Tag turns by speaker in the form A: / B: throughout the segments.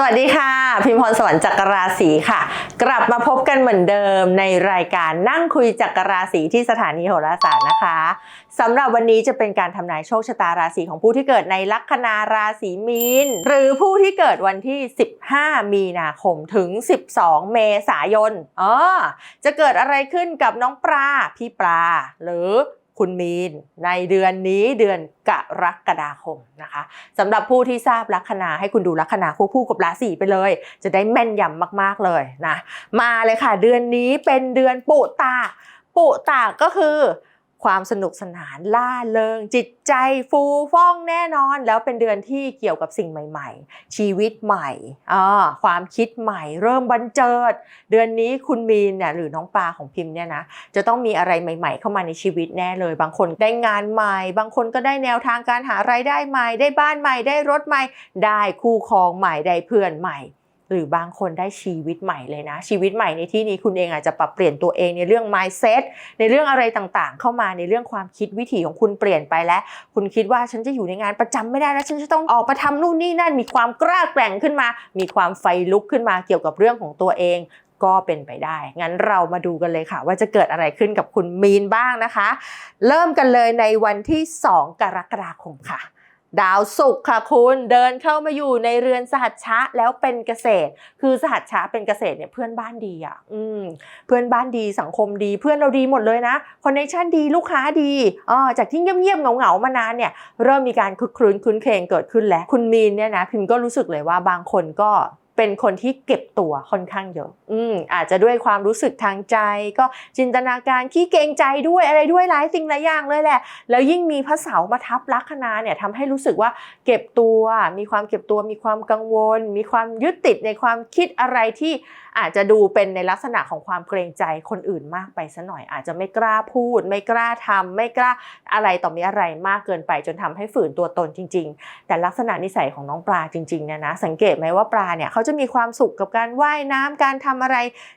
A: สวัสดีค่ะ พิมพรสวรรค์จักรราศีค่ะ กลับมาพบกันเหมือนเดิมในรายการนั่งคุยจักรราศีที่สถานีโหราศาสตร์นะคะสำหรับวันนี้จะเป็นการทำนายโชคชะตาราศีของผู้ที่เกิดในลัคนาราศีมีนหรือผู้ที่เกิดวันที่ 15 มีนาคมถึง 12 เมษายนอ๋อจะเกิดอะไรขึ้นกับน้องปลาพี่ปลาหรือ คุณมีนในเดือนนี้เดือนกรกฎาคมนะคะสำหรับผู้ที่ทราบลัคนาให้คุณดูลัคนาคู่คู่กับราศีไปเลย จะได้แม่นยำมากๆเลยนะมาเลยค่ะ เดือนนี้เป็นเดือนปุตตาปุตาก็คือ ความสนุกสนานล่าเริง จิตใจฟูฟ่องแน่นอน แล้วเป็นเดือนที่เกี่ยวกับสิ่งใหม่ ๆ ชีวิตใหม่ความคิดใหม่ เริ่มบันเจิด เดือนนี้คุณมีนเนี่ยหรือน้องปลาของพิมพ์เนี่ยนะจะต้องมีอะไรใหม่ ๆ เข้ามาในชีวิตแน่เลย บางคนได้งานใหม่ บางคนก็ได้แนวทางการหารายได้ใหม่ ได้บ้านใหม่ได้รถใหม่ ได้คู่ครองใหม่ได้เพื่อนใหม่ หรือบางคนได้ชีวิตใหม่เลยนะ ชีวิตใหม่ในที่นี้คุณเองอาจจะปรับเปลี่ยนตัวเองในเรื่อง mindset ในเรื่องอะไรต่างๆ เข้ามาในเรื่องความคิดวิถีของคุณเปลี่ยนไปแล้ว คุณคิดว่าฉันจะอยู่ในงานประจำไม่ได้แล้วฉันจะต้องออกมาทำนู่นนี่นั่นมีความกล้าแกร่งขึ้นมา มีความไฟลุกขึ้นมาเกี่ยวกับเรื่องของตัวเองก็เป็นไปได้ งั้นเรามาดูกันเลยค่ะ ว่าจะเกิดอะไรขึ้นกับคุณมีนบ้างนะคะ เริ่มกันเลยในวันที่ 2 กรกฎาคมค่ะ ดาวศุกร์ค่ะคุณเดินเข้ามาอยู่ในเรือนสหัชชะแล้วเป็นเกษตร คือสหัชชะเป็นเกษตรเนี่ยเพื่อนบ้านดีอะอืมเพื่อนบ้านดีสังคมดีเพื่อนเราดีหมดเลยนะคอนเนคชั่นดีลูกค้าดีอ่าจากที่เงียบๆเหงาๆมานานเนี่ยเริ่มมีการคึกครื้นคุ้นเคงเกิดขึ้นแล้ว คุณมีนเนี่ยนะพิมก็รู้สึกเลยว่าบางคนก็ เป็นคนที่เก็บตัวค่อนข้างเยอะ อืมอาจจะด้วยความรู้สึกทางใจ ก็จินตนาการขี้เกรงใจด้วยอะไรด้วยหลายสิ่งหลายอย่างเลยแหละ แล้วยิ่งมีพระเสาร์มาทับลัคนาเนี่ยทำให้รู้สึกว่าเก็บตัว มีความเก็บตัว มีความกังวล มีความยึดติดในความคิดอะไรที่ อาจจะดูเป็นในลักษณะของความเกรงใจคนอื่นมากไปซะหน่อย อาจจะไม่กล้าพูด ไม่กล้าทำไม่กล้าอะไรต่อมีอะไรมากเกินไป จนทำให้ฝืนตัวตนจริง ๆ แต่ลักษณะนิสัยของน้องปลาจริงๆเนี่ยนะสังเกตไหมว่าปลาเนี่ยเขาจะมีความสุขกับการว่ายน้ำการทำอะไร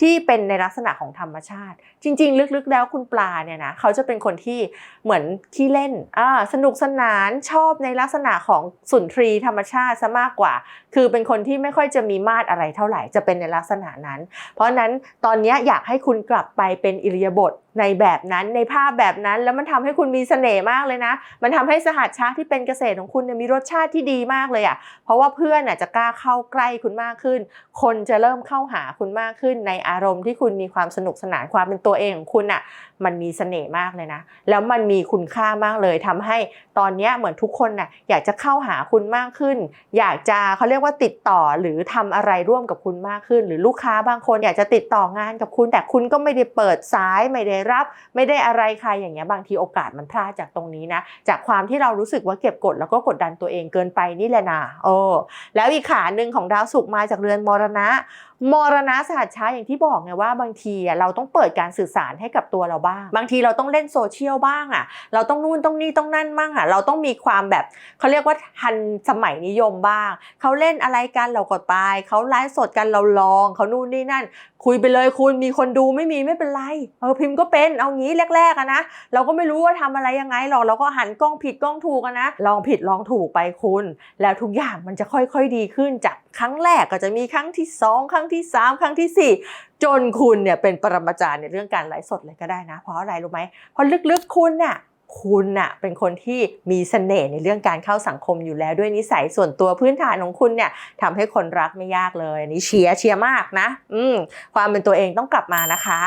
A: ที่เป็นในลักษณะของธรรมชาติ จริง ๆ ลึกๆ แล้วคุณปลาเนี่ยนะเขาจะเป็นคนที่เหมือนขี้เล่นอ่าสนุกสนานชอบในลักษณะของสุนทรีธรรมชาติซะมากกว่า คือเป็นคนที่ไม่ค่อยจะมีมาดอะไรเท่าไหร่จะเป็นในลักษณะนั้น เพราะนั้นตอนนี้อยากให้คุณกลับไปเป็นอิริยาบถในแบบนั้นในภาพแบบนั้นแล้วมันทำให้คุณมีเสน่ห์มากเลยนะ มันทำให้สหัสชาที่เป็นเกษตรของคุณเนี่ยมีรสชาติที่ดีมากเลยอะเพราะว่าเพื่อนน่ะจะกล้าเข้าใกล้คุณมากขึ้น คนจะเริ่มเข้าหาคุณมากขึ้น ในอารมณ์ที่คุณมีความสนุกสนานความเป็นตัวเองของคุณอะมันมีเสน่ห์มากเลยนะ แล้วมันมีคุณค่ามากเลยทำให้ตอนนี้เหมือนทุกคนน่ะอยากจะเข้าหาคุณมากขึ้น อยากจะเขาเรียกว่าติดต่อหรือทำอะไรร่วมกับคุณมากขึ้น หรือลูกค้าบางคนอยากจะติดต่องานกับคุณ แต่คุณก็ไม่ได้เปิดสายไม่ได้รับไม่ได้อะไรใครอย่างเงี้ยบางทีโอกาสมันพลาดจากตรงนี้นะ จากความที่เรารู้สึกว่าเก็บกดแล้วก็กดดันตัวเองเกินไปนี่แหละนะโอ้แล้วอีกขาหนึ่งของดาวศุกร์มาจากเรือนมรณะ มรณะสหัสช้าอย่างที่บอกไงว่าบางทีเราต้องเปิดการสื่อสารให้กับตัวเราบ้าง บางทีเราต้องเล่นโซเชียลบ้างอะ เราต้องนู่นต้องนี่ต้องนั่นบ้างอะ เราต้องมีความแบบเขาเรียกว่าทันสมัยนิยมบ้าง เขาเล่นอะไรกันเรากดไป เขาไลฟ์สดกันเราลอง เขานู่นนี่นั่น คุยไปเลยคุณมีคนดูไม่มีไม่เป็นไรเออพิมพ์ก็เป็นเอางี้แรกๆอะนะเราก็ไม่รู้ว่าทำอะไรยังไงหรอกเราก็หันกล้องผิดกล้องถูกนะลองผิดลองถูกไปคุณ แล้วทุกอย่างมันจะค่อยๆดีขึ้นจากครั้งแรกก็จะมีครั้งที่สองครั้งที่สามครั้งที่สี่จนคุณเนี่ยเป็นปรมาจารย์ในเรื่องการไลฟ์สดเลยก็ได้นะ เพราะอะไรรู้ไหมเพราะลึกๆคุณน่ะคุณน่ะเป็นคนที่มีเสน่ห์ในเรื่องการเข้าสังคมอยู่แล้วด้วยนิสัยส่วนตัวพื้นฐานของคุณเนี่ยทำให้คนรักไม่ยากเลยอันนี้เชียร์เชียร์มากนะ อืมความเป็นตัวเองต้องกลับมานะคะ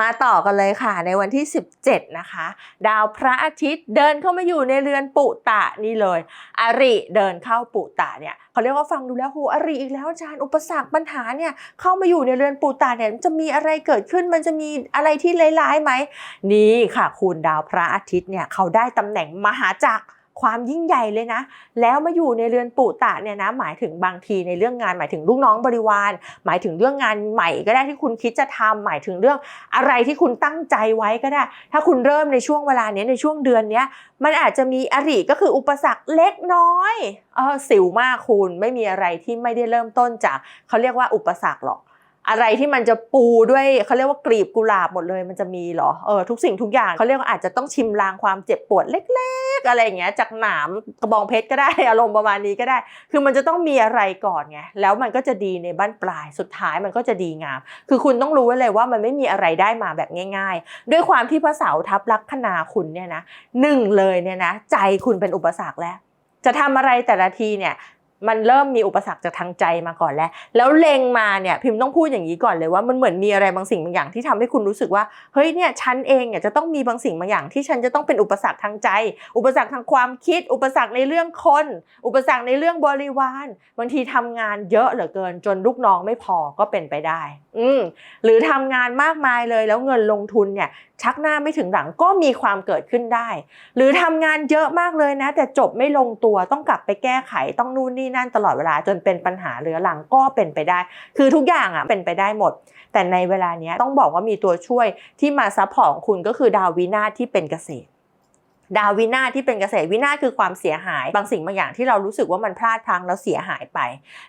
A: มาต่อกันเลยค่ะ ในวันที่ 17 นะคะ ดาวพระอาทิตย์เดินเข้ามาอยู่ในเรือนปุตะนี่เลย อริเดินเข้าปุตะเนี่ยเขาเรียกว่าฟังดูแล้วโหอริอีกแล้วอาจารย์อุปสรรคปัญหาเนี่ยเข้ามาอยู่ในเรือนปูตาเนี่ยจะมีอะไรเกิดขึ้นมันจะมีอะไรที่ร้ายๆไหมนี่ค่ะ คุณดาวพระอาทิตย์เนี่ยเขาได้ตำแหน่งมหาจักร ความยิ่งใหญ่เลยนะ แล้วมาอยู่ในเรือนปุตะเนี่ยนะ หมายถึงบางทีในเรื่องงาน หมายถึงลูกน้องบริวาร หมายถึงเรื่องงานใหม่ก็ได้ที่คุณคิดจะทำหมายถึงเรื่องอะไรที่คุณตั้งใจไว้ก็ได้ ถ้าคุณเริ่มในช่วงเวลาเนี้ยในช่วงเดือนเนี้ยมันอาจจะมีอริก็คืออุปสรรคเล็กน้อยเออสิวมากคุณไม่มีอะไรที่ไม่ได้เริ่มต้นจากเขาเรียกว่าอุปสรรคหรอก อะไรที่มันจะปูด้วยเขาเรียกว่ากลีบกุหลาบหมดเลยมันจะมีเหรอเออทุกสิ่งทุกอย่างเขาเรียกว่าอาจจะต้องชิมลางความเจ็บปวดเล็กๆ อะไรอย่างเงี้ยจากหนามกระบองเพชรก็ได้อารมณ์ประมาณนี้ก็ได้ คือมันจะต้องมีอะไรก่อนไงแล้วมันก็จะดีในบ้านปลายสุดท้ายมันก็จะดีงาม คือคุณต้องรู้ไว้เลยว่ามันไม่มีอะไรได้มาแบบง่าย ๆ ด้วยความที่พระเสาทับลักคนาคุณเนี่ยนะหนึ่งเลยเนี่ยนะใจคุณเป็นอุปสรรคแล้วจะทำอะไรแต่ละทีเนี่ย มันเริ่มมีอุปสรรคจากทางใจมาก่อนแล้ว แล้วเลงมาเนี่ยพิมพ์ต้องพูดอย่างนี้ก่อนเลยว่ามันเหมือนมีอะไรบางสิ่งบางอย่างที่ทำให้คุณรู้สึกว่าเฮ้ยเนี่ยฉันเองเนี่ยจะต้องมีบางสิ่งบางอย่างที่ฉันจะต้องเป็นอุปสรรคทางใจ อุปสรรคทางความคิด อุปสรรคในเรื่องคน อุปสรรคในเรื่องบริวารบางทีทำงานเยอะเหลือเกิน จนลูกน้องไม่พอก็เป็นไปได้ อืหรือทำงานมากมายเลยแล้วเงินลงทุนเนี่ย ชักหน้าไม่ถึงหลังก็มีความเกิดขึ้นได้ หรือทำงานเยอะมากเลยนะ แต่จบไม่ลงตัวต้องกลับไปแก้ไขต้องนู่นนี่นั่นตลอดเวลาจนเป็นปัญหาเรื้อรังก็เป็นไปได้ คือทุกอย่างอะเป็นไปได้หมด แต่ในเวลานี้ต้องบอกว่ามีตัวช่วยที่มาซัพพอร์ตของคุณก็คือดาววินาที่เป็นเกษตร ดาววินาศที่เป็นเกษตรวินาศคือความเสียหาย บางสิ่งบางอย่างที่เรารู้สึกว่ามันพลาดพลั้งแล้วเสียหายไป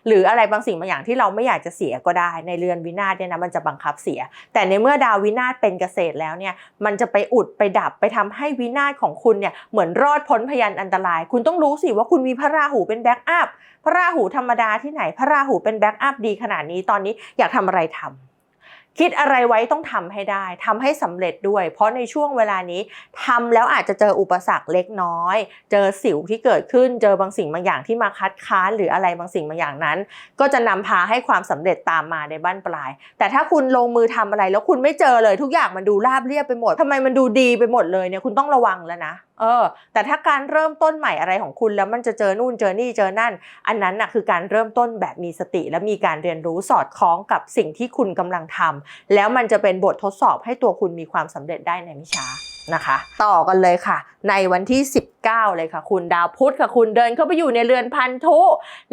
A: หรืออะไรบางสิ่งบางอย่างที่เราไม่อยากจะเสียก็ได้ ในเรือนวินาศเนี่ยนะมันจะบังคับเสีย แต่ในเมื่อดาววินาศเป็นเกษตรแล้วเนี่ยมันจะไปอุดไปดับไปทำให้วินาศของคุณเนี่ยเหมือนรอดพ้นพยันอันตราย คุณต้องรู้สิว่าคุณมีพระราหูเป็นแบ็กอัพพระราหูธรรมดาที่ไหนพระราหูเป็นแบ็กอัพดีขนาดนี้ตอนนี้อยากทำอะไรทำ คิดอะไรไว้ต้องทำให้ได้ทำให้สำเร็จด้วย เพราะในช่วงเวลานี้ทำแล้วอาจจะเจออุปสรรคเล็กน้อย เจอสิวที่เกิดขึ้นเจอบางสิ่งบางอย่างที่มาคัดค้านหรืออะไรบางสิ่งบางอย่างนั้น ก็จะนำพาให้ความสำเร็จตามมาในบ้านปลาย แต่ถ้าคุณลงมือทำอะไรแล้วคุณไม่เจอเลยทุกอย่างมันดูราบเรียบไปหมดทำไมมันดูดีไปหมดเลยเนี่ยคุณต้องระวังแล้วนะ เออ แต่ถ้าการเริ่มต้นใหม่อะไรของคุณแล้วมันจะเจอนู่นเจอนี่เจอนั่น อันนั้นน่ะคือการเริ่มต้นแบบมีสติ และมีการเรียนรู้สอดคล้องกับสิ่งที่คุณกำลังทำแล้วมันจะเป็นบททดสอบให้ตัวคุณมีความสำเร็จได้ในไม่ช้านะคะ ต่อกันเลยค่ะ ในวันที่ 19 เลยค่ะคุณดาวพุธค่ะคุณเดินเข้าไปอยู่ในเรือนพันธุ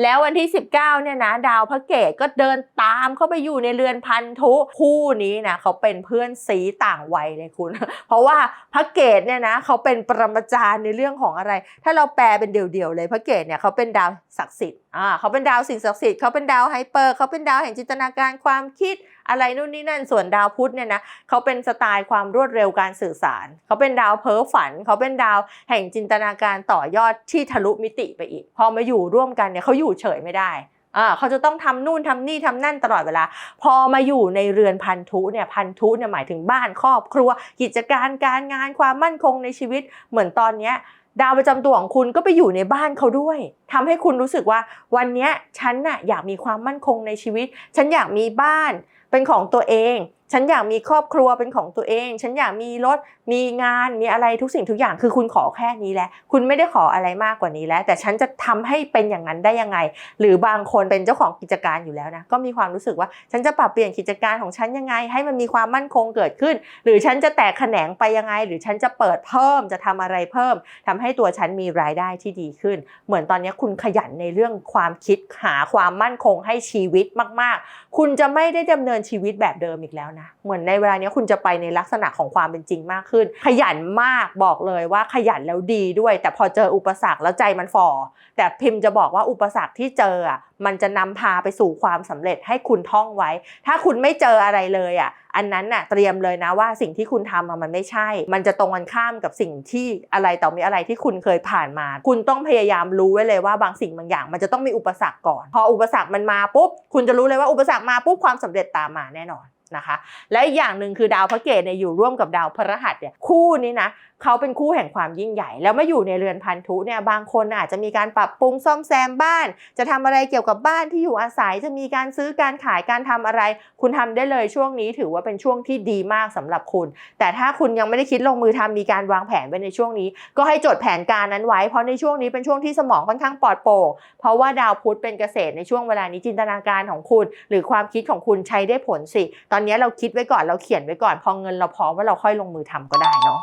A: แล้ววันที่ 19เนี่ยนะดาวพระเกตก็เดินตามเข้าไปอยู่ในเรือนพันธุคู่นี้นะเขาเป็นเพื่อนสีต่างวัยเลยคุณ เพราะว่าพระเกตเนี่ยนะเขาเป็นปรมาจารย์ในเรื่องของอะไร ถ้าเราแปลเป็นเดี่ยวๆเลยพระเกตเนี่ยเขาเป็นดาวศักดิ์สิทธิ์อ่าเขาเป็นดาวสิ่งศักดิ์สิทธิ์เขาเป็นดาวไฮเปอร์เขาเป็นดาวแห่งจินตนาการความคิดอะไรนู่นนี่นั่นส่วนดาวพุธเนี่ยนะเขาเป็นสไตล์ความรวดเร็วการสื่อสาร เขาเป็นดาวเพ้อฝัน เขาเป็นดาวแห่งจินตนาการต่อยอดที่ทะลุมิติไปอีก พอมาอยู่ร่วมกันเนี่ยเขาอยู่เฉยไม่ได้อ่าเขาจะต้องทำนู่นทำนี่ทำนั่นตลอดเวลา พอมาอยู่ในเรือนพันธุเนี่ยพันธุเนี่ยหมายถึงบ้านครอบครัว กิจการการงานความมั่นคงในชีวิต เหมือนตอนเนี้ยดาวประจำตัวของคุณก็ไปอยู่ในบ้านเขาด้วยทำให้คุณรู้สึกว่าวันเนี้ยฉันน่ะอยากมีความมั่นคงในชีวิต ฉันอยากมีบ้านเป็นของตัวเอง ฉันอยากมีครอบครัวเป็นของตัวเอง ฉันอยากมีรถ มีงาน มีอะไรทุกสิ่งทุกอย่าง คือคุณขอแค่นี้แหละ คุณไม่ได้ขออะไรมากกว่านี้แล้ว แต่ฉันจะทำให้เป็นอย่างนั้นได้ยังไง หรือบางคนเป็นเจ้าของกิจการอยู่แล้วนะ ก็มีความรู้สึกว่า ฉันจะปรับเปลี่ยนกิจการของฉันยังไง ให้มันมีความมั่นคงเกิดขึ้น หรือฉันจะแตกแขนงไปยังไง หรือฉันจะเปิดเพิ่ม จะทำอะไรเพิ่มทำให้ตัวฉันมีรายได้ที่ดีขึ้น เหมือนตอนนี้คุณขยันในเรื่องความคิด หาความมั่นคงให้ชีวิตมาก ๆ คุณจะไม่ได้ดำเนินชีวิตแบบเดิมอีกแล้วนะเหมือนในเวลานี้คุณจะไปในลักษณะของความเป็นจริงมากขึ้น ขยันมากบอกเลยว่าขยันแล้วดีด้วย แต่พอเจออุปสรรคแล้วใจมันฝ่อแต่พิมพ์จะบอกว่าอุปสรรคที่เจออะมันจะนำพาไปสู่ความสำเร็จให้คุณท่องไว้ ถ้าคุณไม่เจออะไรเลยอะ อันนั้นน่ะเตรียมเลยนะว่าสิ่งที่คุณทำมันไม่ใช่ มันจะตรงกันข้ามกับสิ่งที่อะไรต่อมีอะไรที่คุณเคยผ่านมา คุณต้องพยายามรู้ไว้เลยว่าบางสิ่งบางอย่าง มันจะต้องมีอุปสรรคก่อน พออุปสรรคมันมาปุ๊บ คุณจะรู้เลยว่าอุปสรรคมาปุ๊บความสำเร็จตามมาแน่นอน นะคะ และอีกอย่างหนึ่งคือดาวพระเกตเนี่ยอยู่ร่วมกับดาวพฤหัสเนี่ยคู่นี้นะเขาเป็นคู่แห่งความยิ่งใหญ่ แล้วมาอยู่ในเรือนพันธุเนี่ยบางคนอาจจะมีการปรับปรุงซ่อมแซมบ้าน จะทำอะไรเกี่ยวกับบ้านที่อยู่อาศัยจะมีการซื้อการขายการทำอะไร คุณทำได้เลยช่วงนี้ถือว่าเป็นช่วงที่ดีมากสำหรับคุณ แต่ถ้าคุณยังไม่ได้คิดลงมือทำมีการวางแผนไว้ในช่วงนี้ ก็ให้จดแผนการนั้นไว้ เพราะในช่วงนี้เป็นช่วงที่สมองค่อนข้างปลอดโปร่งเพราะว่าดาวพุธเป็นเกษตรในช่วงเวลานี้จินตนาการของคุณ หรือความคิดของคุณใช้ได้ผลสิตอนอนี้เราคิดไว้ก่อนเราเขียนไว้ก่อน พอเงินเราพร้อมว่าเราค่อยลงมือทำก็ได้เนาะ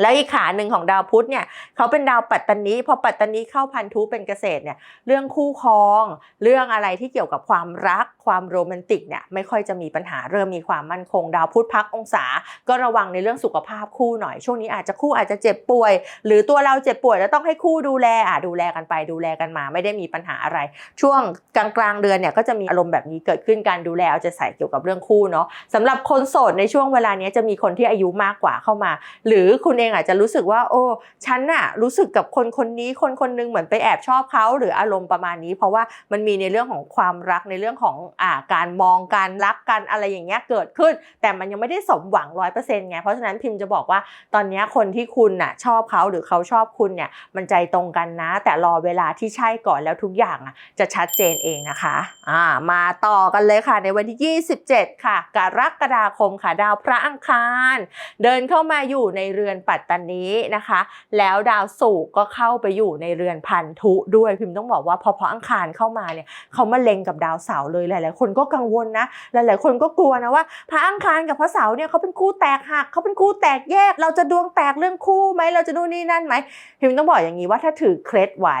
A: แล้วอีกขาหนึ่งของดาวพุธเนี่ยเขาเป็นดาวปัตตานีพอปัตตานีเข้าพันธุเป็นเกษตรเนี่ยเรื่องคู่ครอง เรื่องอะไรที่เกี่ยวกับความรักความโรแมนติกเนี่ยไม่ค่อยจะมีปัญหาเริ่มมีความมั่นคง ดาวพุธพักองศา ก็ระวังในเรื่องสุขภาพคู่หน่อย ช่วงนี้อาจจะคู่อาจจะเจ็บป่วย หรือตัวเราเจ็บป่วยแล้วต้องให้คู่ดูแลอะดูแลกันไปดูแลกันมา ไม่ได้มีปัญหาอะไร ช่วงกลางกลางเดือนเนี่ยก็จะมีอารมณ์แบบนี้เกิดขึ้นการดูแลเอาใจใส่เกี่ยวกับเรื่องคู่เนาะสำหรับคนโสดในช่วงเวลานี้จะมีคนที่อายุมากกว่าเข้ามา หรือคุณเองอาจจะรู้สึกว่า โอ้ฉันน่ะรู้สึกกับคนคนนี้คนคนหนึงเหมือนไปแอบชอบเขาหรืออารมณ์ประมาณนี้ เพราะว่ามันมีในเรื่องของความรักในเรื่องของอ่าการมองการรักกันอะไรอย่างเงี้ยเกิดขึ้น แต่มันยังไม่ได้สมหวังร้อยเปอร์เซ็นต์ไงเพราะฉะนั้นพิมพ์จะบอกว่าตอนนี้คนที่คุณน่ะชอบเขาหรือเขาชอบคุณเนี่ยมันใจตรงกันนะ แต่รอเวลาที่ใช่ก่อนแล้วทุกอย่างอะจะชัดเจนเองนะคะอ่ามาต่อกันเลยค่ะในวันที่ 27 ค่ะกรกฎาคมค่ะดาวพระอังคาร เดินเข้ามาอยู่ในเรือนปัตตานีนะคะ แล้วดาวศุกร์ก็เข้าไปอยู่ในเรือนพันธุด้วยพิมพ์ต้องบอกว่าพอพระอังคารเข้ามาเนี่ยเขามาเล็งกับดาวเสาร์เลยหลาย ๆ คนก็กังวลนะหลาย ๆ คนก็กลัวนะว่า พระอังคารกับพระเสาร์เนี่ยเขาเป็นคู่แตกหักเขาเป็นคู่แตกแยก เราจะดวงแตกเรื่องคู่ไหมเราจะดูนนี่นั่นไหมพิมพ์ต้องบอกอย่างนี้ว่าถ้าถือเคล็ดไว้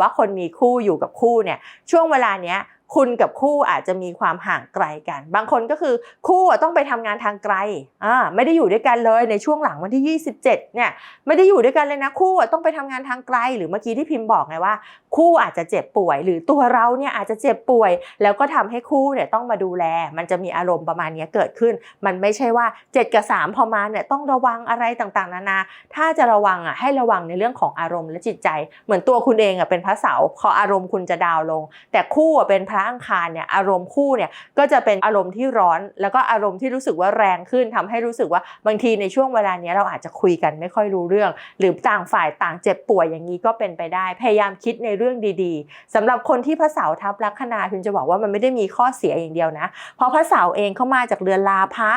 A: ว่าคนมีคู่อยู่กับคู่เนี่ยช่วงเวลาเนี้ย คุณกับคู่อาจจะมีความห่างไกลกัน บางคนก็คือคู่ต้องไปทำงานทางไกลอ่าไม่ได้อยู่ด้วยกันเลยในช่วงหลังวันที่ 27เนี่ยไม่ได้อยู่ด้วยกันเลยนะคู่ต้องไปทำงานทางไกล หรือเมื่อกี้ที่พิมพ์บอกไงว่า คู่อาจจะเจ็บป่วย หรือตัวเราเนี่ยอาจจะเจ็บป่วย แล้วก็ทำให้คู่เนี่ยต้องมาดูแล มันจะมีอารมณ์ประมาณนี้เกิดขึ้น มันไม่ใช่ว่า 7 กับ 3 พอมาเนี่ยต้องระวังอะไรต่างๆ นานา ถ้าจะระวังอะให้ระวังในเรื่องของอารมณ์และจิตใจ เหมือนตัวคุณเองอะเป็นพระเสาพออารมณ์คุณจะดาวลง แต่คู่อะเป็นพระอังคารเนี่ยอารมณ์คู่เนี่ยก็จะเป็นอารมณ์ที่ร้อน แล้วก็อารมณ์ที่รู้สึกว่าแรงขึ้นทำให้รู้สึกว่าบางทีในช่วงเวลานี้เราอาจจะคุยกันไม่ค่อยรู้เรื่อง หรือต่างฝ่ายต่างเจ็บป่วยอย่างนี้ก็เป็นไปได้ พยายามคิดในเรื่องื่องดีๆสำหรับคนที่พระเสาร์ทับลัคนาพิมจะบอกว่ามันไม่ได้มีข้อเสียอย่างเดียวนะ เพราะพระเสาร์เองเข้ามาจากเรือนลาภะ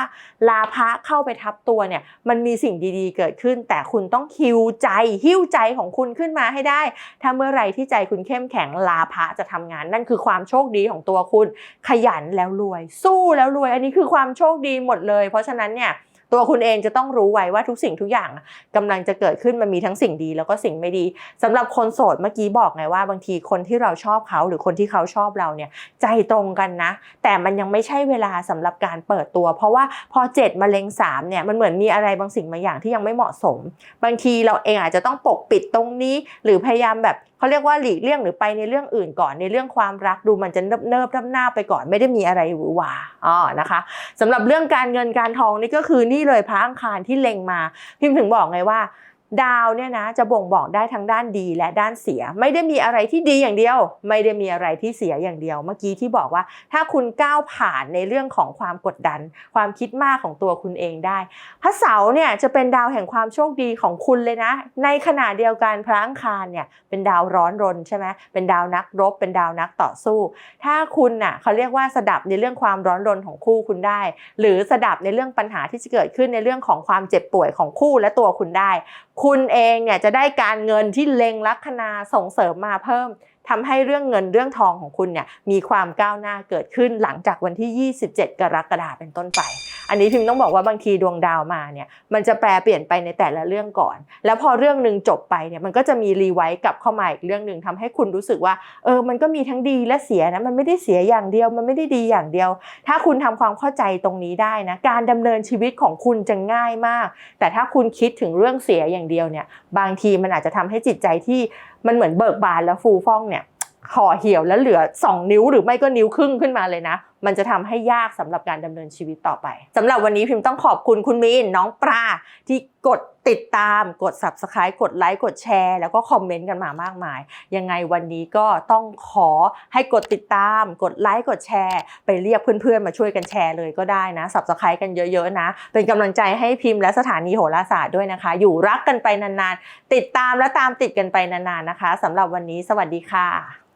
A: ลาภะเข้าไปทับตัวเนี่ยมันมีสิ่งดีๆ เกิดขึ้น แต่คุณต้องฮิวใจหิ้วใจของคุณขึ้นมาให้ได้ ถ้าเมื่อไหรที่ใจคุณเข้มแข็งลาภะจะทำงาน นั่นคือความโชคดีของตัวคุณขยันแล้วรวย สู้แล้วรวย อันนี้คือความโชคดีหมดเลย เพราะฉะนั้นเนี่ย ตัวคุณเองจะต้องรู้ไว้ว่าทุกสิ่งทุกอย่างอะกำลังจะเกิดขึ้นมันมีทั้งสิ่งดีแล้วก็สิ่งไม่ดีสำหรับคนโสดเมื่อกี้บอกไงว่าบางทีคนที่เราชอบเขาหรือคนที่เขาชอบเราเนี่ยใจตรงกันนะ แต่มันยังไม่ใช่เวลาสำหรับการเปิดตัว เพราะว่าพอ7มะเร็ง3เนี่ยมันเหมือนมีอะไรบางสิ่งบางอย่างที่ยังไม่เหมาะสม บางทีเราเองอาจจะต้องปกปิดตรงนี้ หรือพยายามแบบ เขาเรียกว่าหลีกเลี่ยงหรือไปในเรื่องอื่นก่อนในเรื่องความรักดูมันจะเนิบเนิบๆหน้าไปก่อนไม่ได้มีอะไรหวือหวาอ๋อนะคะสำหรับเรื่องการเงินการทองนี่ก็คือนี่เลยพระอังคารที่เล็งมา พิมพ์ถึงบอกไงว่า ดาวเนี่ยนะจะบ่งบอกได้ทั้งด้านดีและด้านเสีย ไม่ได้มีอะไรที่ดีอย่างเดียว ไม่ได้มีอะไรที่เสียอย่างเดียว เมื่อกี้ที่บอกว่า ถ้าคุณก้าวผ่านในเรื่องของความกดดัน ความคิดมากของตัวคุณเองได้ พระเสาร์เนี่ยจะเป็นดาวแห่งความโชคดีของคุณเลยนะ ในขณะเดียวกันพระอังคารเนี่ยเป็นดาวร้อนรนใช่ไหมเป็นดาวนักรบ เป็นดาวนักต่อสู้ ถ้าคุณน่ะเขาเรียกว่าสดับในเรื่องความร้อนรนของคู่คุณได้ หรือสดับในเรื่องปัญหาที่จะเกิดขึ้นในเรื่องของความเจ็บป่วยของคู่และตัวคุณได้ คุณเองเนี่ยจะได้การเงินที่เล็งลัคนาส่งเสริมมาเพิ่มทำให้เรื่องเงินเรื่องทองของคุณเนี่ยมีความก้าวหน้าเกิดขึ้นหลังจากวันที่ 27 กรกฎาคมเป็นต้นไป อันนี้พิมพ์ต้องบอกว่าบางทีดวงดาวมาเนี่ยมันจะแปลเปลี่ยนไปในแต่ละเรื่องก่อน แล้วพอเรื่องหนึ่งจบไปเนี่ยมันก็จะมีรีไวซ์กลับเข้ามาอีกเรื่องหนึ่งทำให้คุณรู้สึกว่าเออมันก็มีทั้งดีและเสียนะมันไม่ได้เสียอย่างเดียว มันไม่ได้ดีอย่างเดียว ถ้าคุณทำความเข้าใจตรงนี้ได้นะการดำเนินชีวิตของคุณจะง่ายมาก แต่ถ้าคุณคิดถึงเรื่องเสียอย่างเดียวเนี่ยบางทีมันอาจจะทำให้จิตใจที่มันเหมือนเบิกบานแล้วฟูฟ่องเนี่ย ห่อเหี่ยวแล้วเหลือ 2 นิ้วหรือไม่ก็นิ้วครึ่งขึ้นมาเลยนะ มันจะทำให้ยากสำหรับการดำเนินชีวิตต่อไปสำหรับวันนี้พิมพ์ต้องขอบคุณคุณมีนน้องปลาที่กดติดตาม กด subscribe กดไลค์กดแชร์ แล้วก็คอมเมนต์กันมามากมาย ยังไงวันนี้ก็ต้องขอให้กดติดตาม กดไลค์กดแชร์ ไปเรียกเพื่อนๆ มาช่วยกันแชร์เลยก็ได้นะ subscribe กันเยอะๆนะ เป็นกำลังใจให้พิมพ์และสถานีโหราศาสตร์ด้วยนะคะ อยู่รักกันไปนานๆ ติดตามและตามติดกันไปนานๆนะคะสำหรับวันนี้สวัสดีค่ะ